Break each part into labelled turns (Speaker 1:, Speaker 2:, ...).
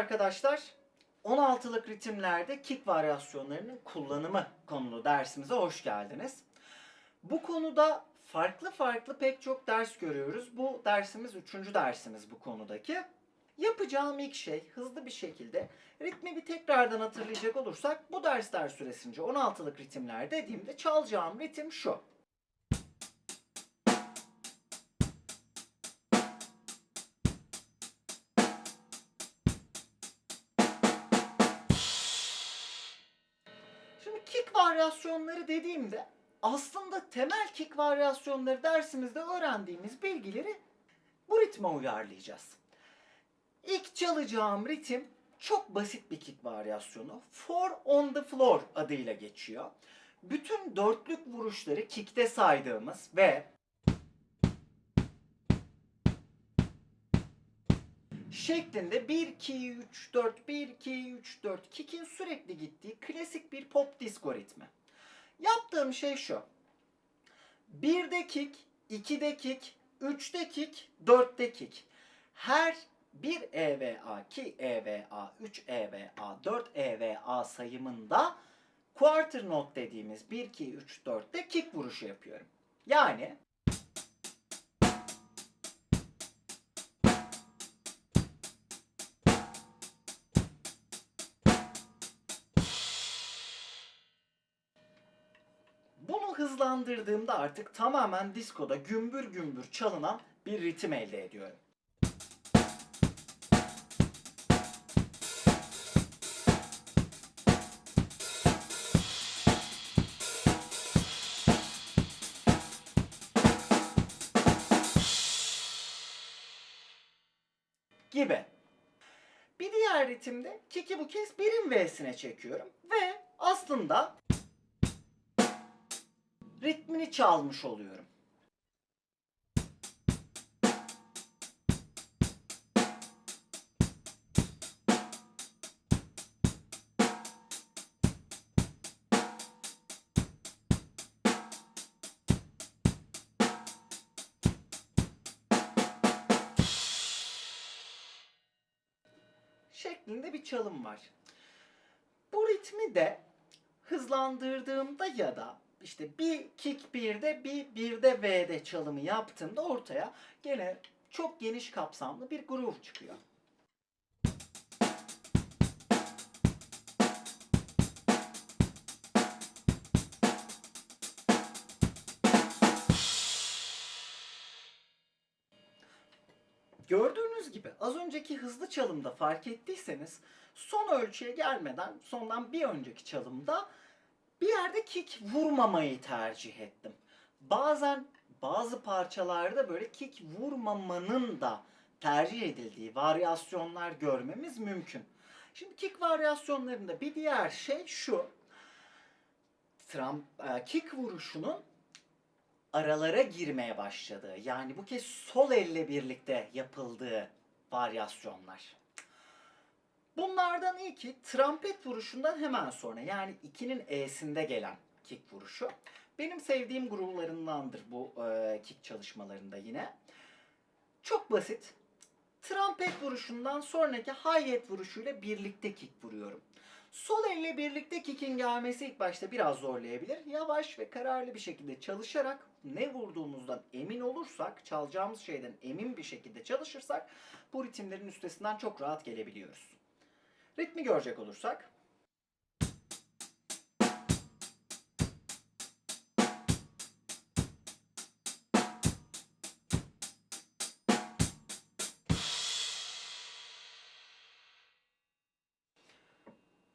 Speaker 1: arkadaşlar. 16'lık ritimlerde kick varyasyonlarının kullanımı konulu dersimize hoş geldiniz. Bu konuda farklı farklı pek çok ders görüyoruz. Bu dersimiz üçüncü dersimiz bu konudaki. Yapacağım ilk şey hızlı bir şekilde ritmi bir tekrardan hatırlayacak olursak bu dersler süresince 16'lık ritimler dediğimde çalacağım ritim şu. Varyasyonları dediğimde aslında temel kick varyasyonları dersimizde öğrendiğimiz bilgileri bu ritme uyarlayacağız. İlk çalacağım ritim çok basit bir kick varyasyonu. Four on the floor adıyla geçiyor. Bütün dörtlük vuruşları kickte saydığımız ve şeklinde 1 2 3 4 1 2 3 4 kick'in sürekli gittiği klasik bir pop disco ritmi. Yaptığım şey şu. 1'de kick, 2'de kick, 3'te kick, 4'te kick. Her 1 EVA, 2 EVA, 3 EVA, 4 EVA sayımında quarter note dediğimiz 1 2 3 4'te kick vuruşu yapıyorum. Yani hızlandırdığımda artık tamamen diskoda gümbür gümbür çalınan bir ritim elde ediyorum. Gibi. Bir diğer ritimde kick'i bu kez birin V'sine çekiyorum ve aslında ritmini çalmış oluyorum. şeklinde bir çalım var. Bu ritmi de hızlandırdığımda ya da işte bir kick 1'de bir 1'de V'de çalımı yaptığımda ortaya gene çok geniş kapsamlı bir groove çıkıyor. Gördüğünüz gibi az önceki hızlı çalımda fark ettiyseniz son ölçüye gelmeden sondan bir önceki çalımda bir yerde kick vurmamayı tercih ettim. Bazen bazı parçalarda böyle kick vurmamanın da tercih edildiği varyasyonlar görmemiz mümkün. Şimdi kick varyasyonlarında bir diğer şey şu. Trump, e, kick vuruşunun aralara girmeye başladığı yani bu kez sol elle birlikte yapıldığı varyasyonlar. Bunlardan ilki trompet vuruşundan hemen sonra yani 2'nin E'sinde gelen kick vuruşu. Benim sevdiğim groove'larındandır bu e, kick çalışmalarında yine. Çok basit. Trompet vuruşundan sonraki hi-hat vuruşuyla birlikte kick vuruyorum. Sol elle birlikte kick'in gelmesi ilk başta biraz zorlayabilir. Yavaş ve kararlı bir şekilde çalışarak ne vurduğumuzdan emin olursak, çalacağımız şeyden emin bir şekilde çalışırsak bu ritimlerin üstesinden çok rahat gelebiliyoruz. Ritmi görecek olursak.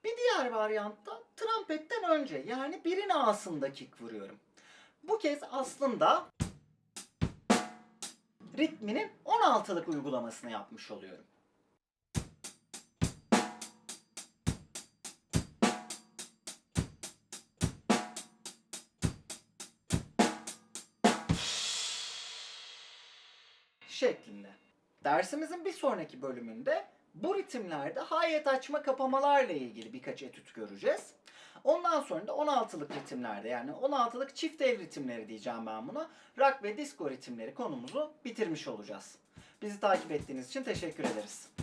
Speaker 1: Bir diğer varyantta trompetten önce yani birin ağasında kick vuruyorum. Bu kez aslında ritminin 16'lık uygulamasını yapmış oluyorum. Şeklinde. Dersimizin bir sonraki bölümünde bu ritimlerde hayet açma kapamalarla ilgili birkaç etüt göreceğiz. Ondan sonra da 16'lık ritimlerde yani 16'lık çift el ritimleri diyeceğim ben buna. Rock ve disco ritimleri konumuzu bitirmiş olacağız. Bizi takip ettiğiniz için teşekkür ederiz.